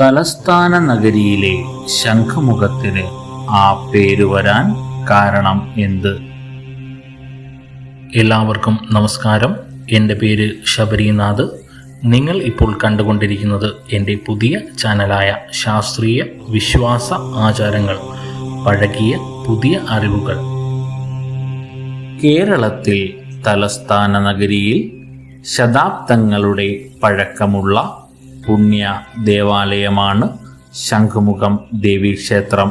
തലസ്ഥാന നഗരിയിലെ ശംഖുമുഖത്തിന് ആ പേര് വരാൻ കാരണം എന്ത്? എല്ലാവർക്കും നമസ്കാരം. എന്റെ പേര് ശബരിനാഥ്. നിങ്ങൾ ഇപ്പോൾ കണ്ടുകൊണ്ടിരിക്കുന്നത് എന്റെ പുതിയ ചാനലായ ശാസ്ത്രീയ വിശ്വാസ ആചാരങ്ങൾ പഴകിയ പുതിയ അറിവുകൾ. കേരളത്തിൽ തലസ്ഥാന നഗരിയിൽ ശതാബ്ദങ്ങളുടെ പഴക്കമുള്ള പുണ്യ ദേവാലയമാണ് ശംഖുമുഖം ദേവീക്ഷേത്രം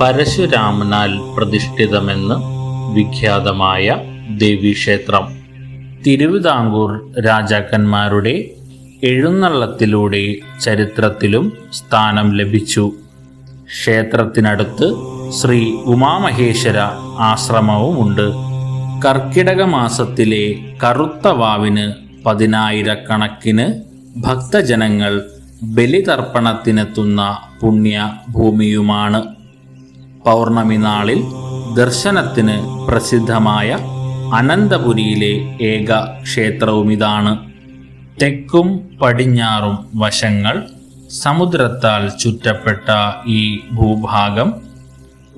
പരശുരാമനാൽ പ്രതിഷ്ഠിതമെന്ന് വിഖ്യാതമായ ദേവീക്ഷേത്രം തിരുവിതാംകൂർ രാജാക്കന്മാരുടെ എഴുന്നള്ളത്തിലൂടെ ചരിത്രത്തിലും സ്ഥാനം ലഭിച്ചു. ക്ഷേത്രത്തിനടുത്ത് ശ്രീ ഉമാമഹേശ്വര ആശ്രമവുമുണ്ട്. കർക്കിടക മാസത്തിലെ കറുത്ത വാവിന് പതിനായിരക്കണക്കിന് ഭക്തജനങ്ങൾ ബലിതർപ്പണത്തിനെത്തുന്ന പുണ്യ ഭൂമിയുമാണ് പൗർണമി നാളിൽ ദർശനത്തിന് പ്രസിദ്ധമായ അനന്തപുരിയിലെ ഏക ക്ഷേത്രവുമിതാണ് തെക്കും പടിഞ്ഞാറും വശങ്ങൾ സമുദ്രത്താൽ ചുറ്റപ്പെട്ട ഈ ഭൂഭാഗം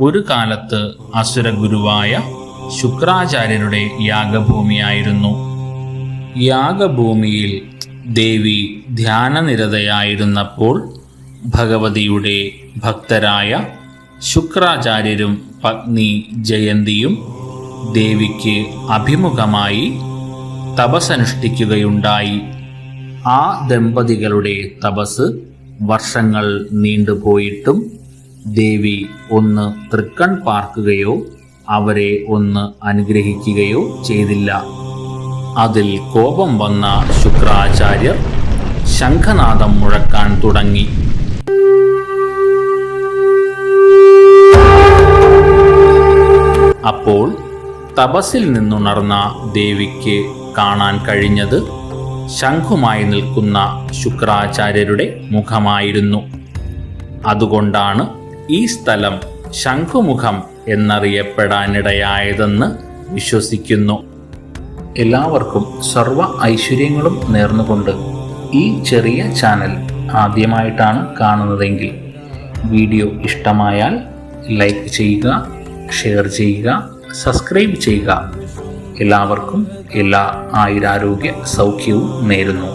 ഒരു കാലത്ത് അസുരഗുരുവായ ശുക്രാചാര്യരുടെ യാഗഭൂമിയായിരുന്നു. യാഗഭൂമിയിൽ ദേവി ധ്യാനനിരതയായിരുന്നപ്പോൾ ഭഗവതിയുടെ ഭക്തരായ ശുക്രാചാര്യരും പത്നി ജയന്തിയും ദേവിക്ക് അഭിമുഖമായി തപസ്സനുഷ്ഠിക്കുകയുണ്ടായി. ആ ദമ്പതികളുടെ തപസ് വർഷങ്ങൾ നീണ്ടുപോയിട്ടും ദേവി ഒന്ന് തൃക്കൺ പാർക്കുകയോ അവരെ ഒന്ന് അനുഗ്രഹിക്കുകയോ ചെയ്തില്ല. അതിൽ കോപം വന്ന ശുക്രാചാര്യർ ശംഖനാദം മുഴക്കാൻ തുടങ്ങി. അപ്പോൾ തപസ്സിൽ നിന്നുണർന്ന ദേവിക്ക് കാണാൻ കഴിഞ്ഞത് ശംഖുമായി നിൽക്കുന്ന ശുക്രാചാര്യരുടെ മുഖമായിരുന്നു. അതുകൊണ്ടാണ് ഈ സ്ഥലം ശംഖുമുഖം എന്നറിയപ്പെടാനിടയായതെന്ന് വിശ്വസിക്കുന്നു. എല്ലാവർക്കും സർവ ഐശ്വര്യങ്ങളും നേർന്നുകൊണ്ട് ഈ ചെറിയ ചാനൽ ആദ്യമായിട്ടാണ് കാണുന്നതെങ്കിൽ വീഡിയോ ഇഷ്ടമായാൽ ലൈക്ക് ചെയ്യുക ഷെയർ ചെയ്യുക സബ്സ്ക്രൈബ് ചെയ്യുക. എല്ലാവർക്കും എല്ലാ ആയുരാരോഗ്യ സൗഖ്യവും നേരുന്നു.